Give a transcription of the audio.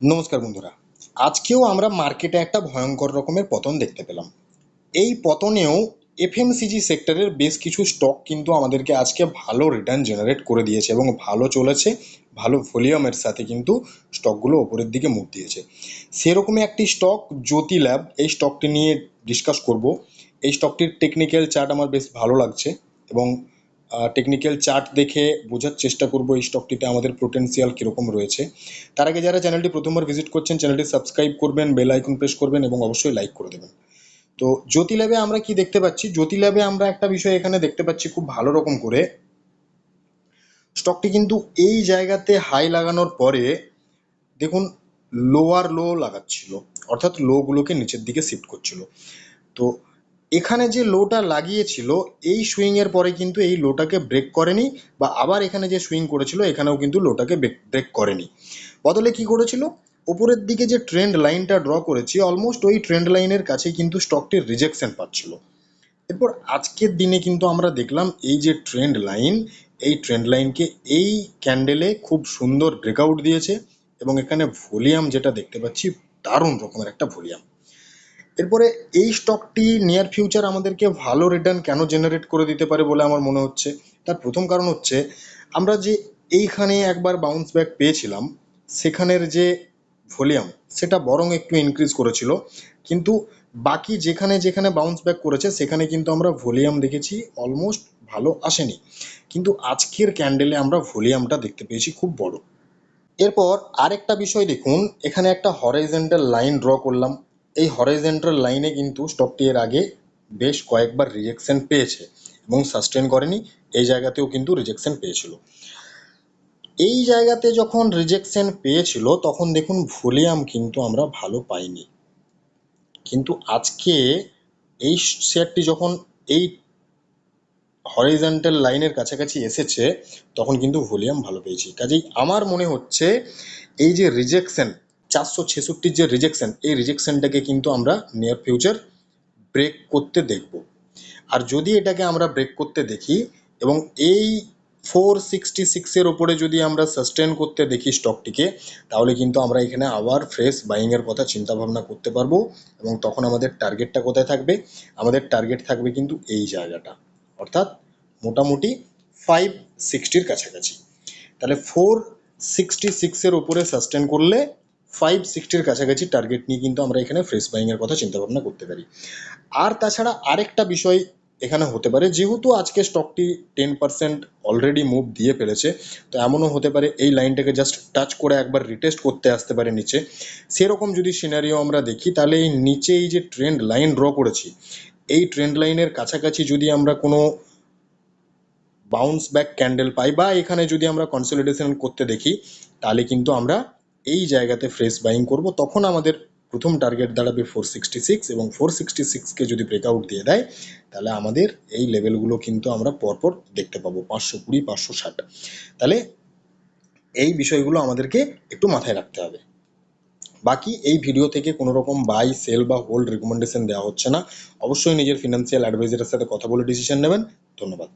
নমস্কার বন্ধুরা। আজকেও আমরা মার্কেটে একটা ভয়ঙ্কর রকমের পতন দেখতে পেলাম। এই পতনেও এফএমসিজি সেক্টরের বেশ কিছু স্টক কিন্তু আমাদেরকে আজকে ভালো রিটার্ন জেনারেট করে দিয়েছে এবং ভালো চলেছে, ভালো ভলিউমের সাথে কিন্তু স্টকগুলো ওপরের দিকে মুখ দিয়েছে। সেরকমই একটি স্টক জ্যোতি ল্যাব এই স্টকটি নিয়ে ডিসকাস করব। এই স্টকটির টেকনিক্যাল চার্ট আমার বেশ ভালো লাগছে এবং টেকনিক্যাল চার্ট দেখে বোঝার চেষ্টা করব এই স্টকটিতে আমাদের পোটেন্সিয়াল কীরকম রয়েছে। তার আগে যারা চ্যানেলটি প্রথমবার ভিজিট করছেন চ্যানেলটি সাবস্ক্রাইব করবেন বেল আইকন প্রেস করবেন এবং অবশ্যই লাইক করে দেবেন। তো জ্যোতি ল্যাবে আমরা কি দেখতে পাচ্ছি? জ্যোতি ল্যাবে আমরা একটা বিষয় এখানে দেখতে পাচ্ছি খুব ভালো রকম করে। স্টকটি কিন্তু এই জায়গাতে হাই লাগানোর পরে দেখুন লোয়ার লো লাগাচ্ছিল। অর্থাৎ লোগুলোকে নিচের দিকে শিফট করছিল। তো এখানে যে লোটা লাগিয়েছিল, এই সুইং এর পরে কিন্তু এই লোটাকে ব্রেক করেনি বা আবার এখানে যে সুইং করেছিল, এখানেও কিন্তু লোটাকে ব্রেক করেনি। বদলে কি করেছিল? ওপরের দিকে যে ট্রেন্ড লাইনটা ড্র করেছি অলমোস্ট ওই ট্রেন্ড লাইনের কাছেই কিন্তু স্টকটির রিজেকশন পাচ্ছিল। এরপর আজকের দিনে কিন্তু আমরা দেখলাম এই যে ট্রেন্ড লাইন এই ট্রেন্ড লাইনকে এই ক্যান্ডেলে খুব সুন্দর ব্রেকআউট দিয়েছে এবং এখানে ভলিউম যেটা দেখতে পাচ্ছি, দারুণ রকমের একটা ভলিউম এরপরে এই স্টকটি নিয়ার ফিউচার আমাদেরকে ভালো রিটার্ন কেন জেনারেট করে দিতে পারে বলে আমার মনে হচ্ছে? তার প্রথম কারণ হচ্ছে, আমরা যে এইখানে একবার বাউন্স ব্যাক পেয়েছিলাম, সেখানের যে ভলিউম সেটা বরং একটু ইনক্রিজ করেছিল। কিন্তু বাকি যেখানে যেখানে বাউন্স ব্যাক করেছে, সেখানে কিন্তু আমরা ভলিউম দেখেছি অলমোস্ট ভালো আসেনি। কিন্তু আজকের ক্যান্ডেলে আমরা ভলিউমটা দেখতে পেয়েছি খুব বড়। এরপর আরেকটা বিষয় দেখুন, এখানে একটা হরাইজেন্টাল লাইন ড্র করলাম। এই হরাইজেন্টাল লাইনে কিন্তু স্টকটি এর আগে বেশ কয়েকবার রিজেকশন পেয়েছে এবং সাস্টেন করেনি, এই জায়গাতেও কিন্তু রিজেকশন পেয়েছিল। এই জায়গাতে যখন রিজেকশন পেয়েছিল, তখন দেখুন ভলিউম কিন্তু আমরা ভালো পাইনি। কিন্তু আজকে এই শেয়ারটি যখন এই হরিজেন্টাল লাইনের কাছাকাছি এসেছে, তখন কিন্তু ভলিউম ভালো পেয়েছি। কাজেই আমার মনে হচ্ছে এই যে রিজেকশন চারশো ছেষট্টির যে রিজেকশন এই রিজেকশনটাকে কিন্তু আমরা নিয়ার ফিউচার ব্রেক করতে দেখব। আর যদি এটাকে আমরা ব্রেক করতে দেখি এবং এই ফোর সিক্সটি সিক্সের ওপরে যদি আমরা সাস্টেন করতে দেখি স্টকটিকে তাহলে কিন্তু আমরা এখানে আবার ফ্রেশ বাইংয়ের কথা চিন্তা ভাবনা করতে পারব এবং তখন আমাদের টার্গেটটা কোথায় থাকবে? আমাদের টার্গেট থাকবে কিন্তু এই জায়গাটা। অর্থাৎ মোটামুটি ফাইভ সিক্সটির কাছাকাছি। তাহলে ফোর সিক্সটি সিক্সের ওপরে সাস্টেন করলে ফাইভ সিক্সটির কাছাকাছি টার্গেট নিয়ে কিন্তু আমরা এখানে ফ্রেশ বাইংয়ের কথা চিন্তা ভাবনা করতে পারি। আর তাছাড়া আরেকটা বিষয় এখানে হতে পারে, যেহেতু আজকে স্টকটি টেন পার্সেন্ট অলরেডি মুভ দিয়ে ফেলেছে, তো এমনও হতে পারে এই লাইনটাকে জাস্ট টাচ করে একবার রিটেস্ট করতে আসতে পারে নিচে। সেরকম যদি সিনারিও আমরা দেখি, তাহলে এই নিচে এই যে ট্রেন্ড লাইন ড্র করেছি, এই ট্রেন্ড লাইনের কাছাকাছি যদি আমরা কোনো বাউন্স ব্যাক ক্যান্ডেল পাই বা এখানে যদি আমরা কনসলিডেশন করতে দেখি, তাহলে কিন্তু আমরা এই জায়গাতে ফ্রেশ বাইং করব, তখন আমাদের প্রথম টার্গেট দাঁড়াবে ফোর সিক্সটি সিক্স এবং ফোর সিক্সটি সিক্সকে যদি ব্রেকআউট দিয়ে দেয়, তাহলে আমাদের এই লেভেলগুলো কিন্তু আমরা পরপর দেখতে পাবো, পাঁচশো কুড়ি, পাঁচশো ষাট। তাহলে এই বিষয়গুলো আমাদেরকে একটু মাথায় রাখতে হবে। বাকি এই ভিডিও থেকে কোনো রকম বাই সেল বা হোল্ড রেকমেন্ডেশন দেওয়া হচ্ছে না। অবশ্যই নিজের ফিনান্সিয়াল অ্যাডভাইজারের সাথে কথা বলে ডিসিশন নেবেন। ধন্যবাদ।